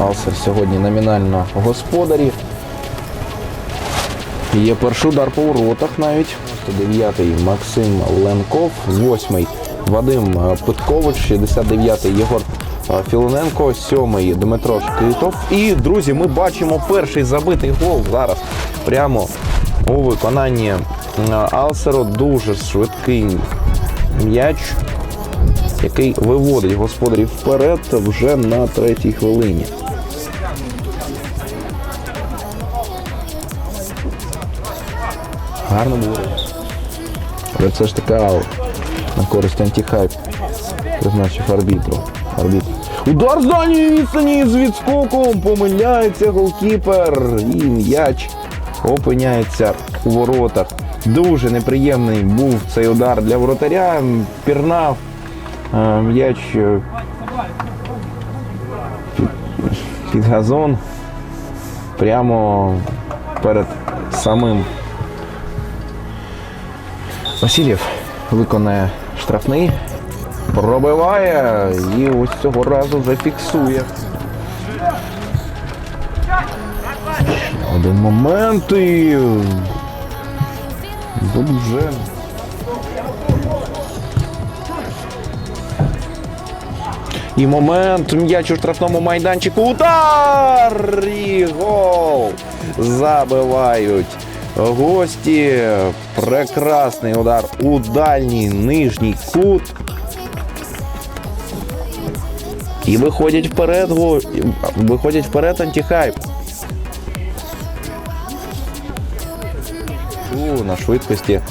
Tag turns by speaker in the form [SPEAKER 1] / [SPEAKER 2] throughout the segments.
[SPEAKER 1] Алсер сьогодні номінально господарі. Є перший удар по воротах навіть. 109-й Максим Ленков, 8-й Вадим е, Питкович, 69-й Єгор е, Філоненко, 7-й Дмитро Шкитов. І, друзі, ми бачимо перший забитий гол зараз прямо у виконанні Алсеру. Дуже швидкий м'яч який виводить господарів вперед вже на третій хвилині. Гарно було. Але це ж така на користь антихайп. Призначив арбітру. Арбітр. Удар з дальньої відстані з відскоком. Помиляється голкіпер. І м'яч опиняється у воротах. Дуже неприємний був цей удар для воротаря. Пірнав е, м'яч е, під, газон. Прямо перед самим Васильєв виконає штрафний, пробиває і ось цього разу зафіксує. Один момент і тут. І момент м'яч у штрафному майданчику. Удар! І гол! Забивають гості. Прекрасний удар у дальній нижній кут. І виходять вперед. Виходять вперед антихайп. У, на швидкості е,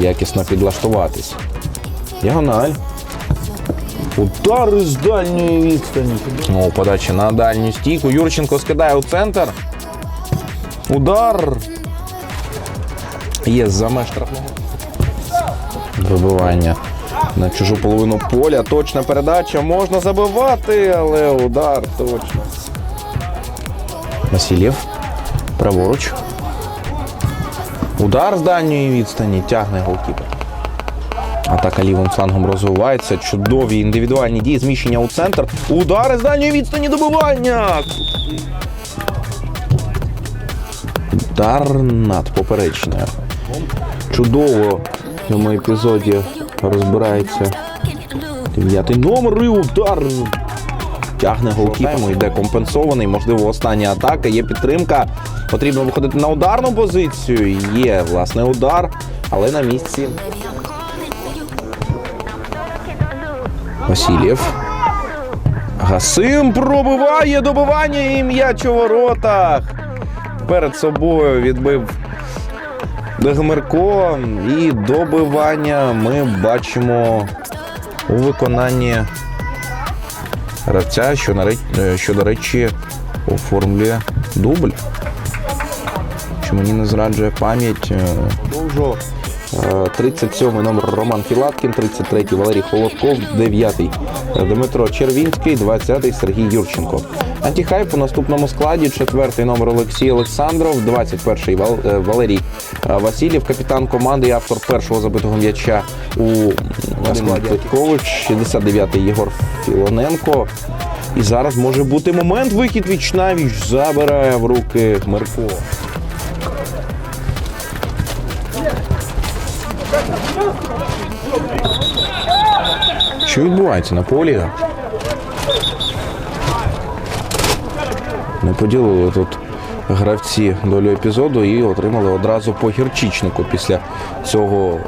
[SPEAKER 1] якісно підлаштуватись. Діагональ. Удар із дальньої відстані. Ну, подача на дальню стійку. Юрченко скидає у центр. Удар. Є за меж штрафного. Вибивання на чужу половину поля. Точна передача. Можна забивати, але удар точно. Васильєв. Праворуч. Удар з дальньої відстані. Тягне голкіпер. Атака лівим флангом розвивається. Чудові індивідуальні дії, зміщення у центр. Удари з дальньої відстані добивання. Удар над поперечною. Чудово в цьому епізоді розбирається дев'ятий номер і удар. Тягне голкіпом, йде компенсований. Можливо, остання атака. Є підтримка. Потрібно виходити на ударну позицію. Є власне удар, але на місці Васильєв. Гасим пробиває добивання і м'яч у воротах. Перед собою відбив Дегмирко. І добивання ми бачимо у виконанні гравця, е, що до речі, оформлює дубль. Що мені не зраджує пам'ять. е, Продовжу. Е, 37 номер Роман Філаткін, 33-й Валерій Холодков, 9-й Дмитро Червінський, 20-й Сергій Юрченко. Антихайп у наступному складі, 4 номер Олексій Олександров, 21 Вал- е, Валерій е, Васильєв, капітан команди і автор першого забитого м'яча у складі Петкович, 69-й Єгор Філоненко. І зараз може бути момент вихід віч навіч забирає в руки Хмирко. Що відбувається на полі? Не поділили тут гравці долю епізоду і отримали одразу по гірчичнику після цього.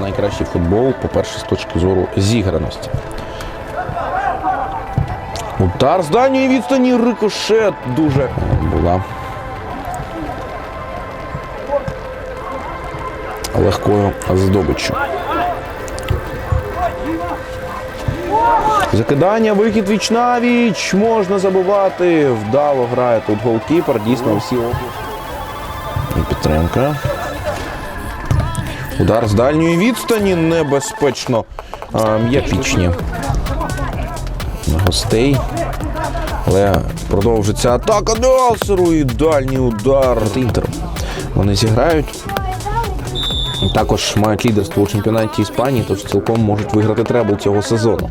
[SPEAKER 1] Найкращий футбол, по-перше, з точки зору зіграності. Удар з дальньої відстані рикошет дуже була. легкою здобиччю. Закидання, вихід віч на віч. Можна забувати. Вдало грає тут голкіпер. Дійсно всі підтримка. Удар з дальньої відстані небезпечно. На гостей. Але продовжиться атака Делсеру і дальній удар Інтеру. Вони зіграють. Також мають лідерство у чемпіонаті Іспанії, тож цілком можуть виграти требл цього сезону.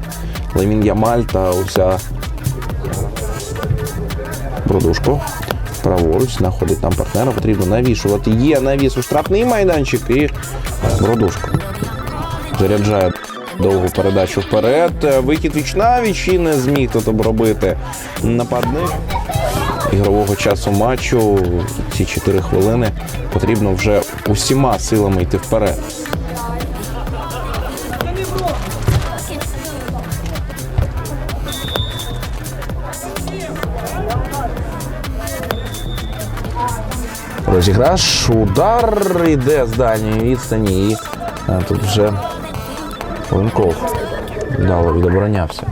[SPEAKER 1] Ламін Ямаль та уся Бродушко. Праворуч знаходить нам партнера, потрібно навішувати. Є навіс у штрафний майданчик і Бродушко. Заряджає довгу передачу вперед. Вихід віч на віч і не зміг тут обробити нападник ігрового часу матчу. Ці 4 хвилини потрібно вже усіма силами йти вперед. Розіграш, удар йде з дальньої відстані і а, тут вже Ленков вдало відоборонявся.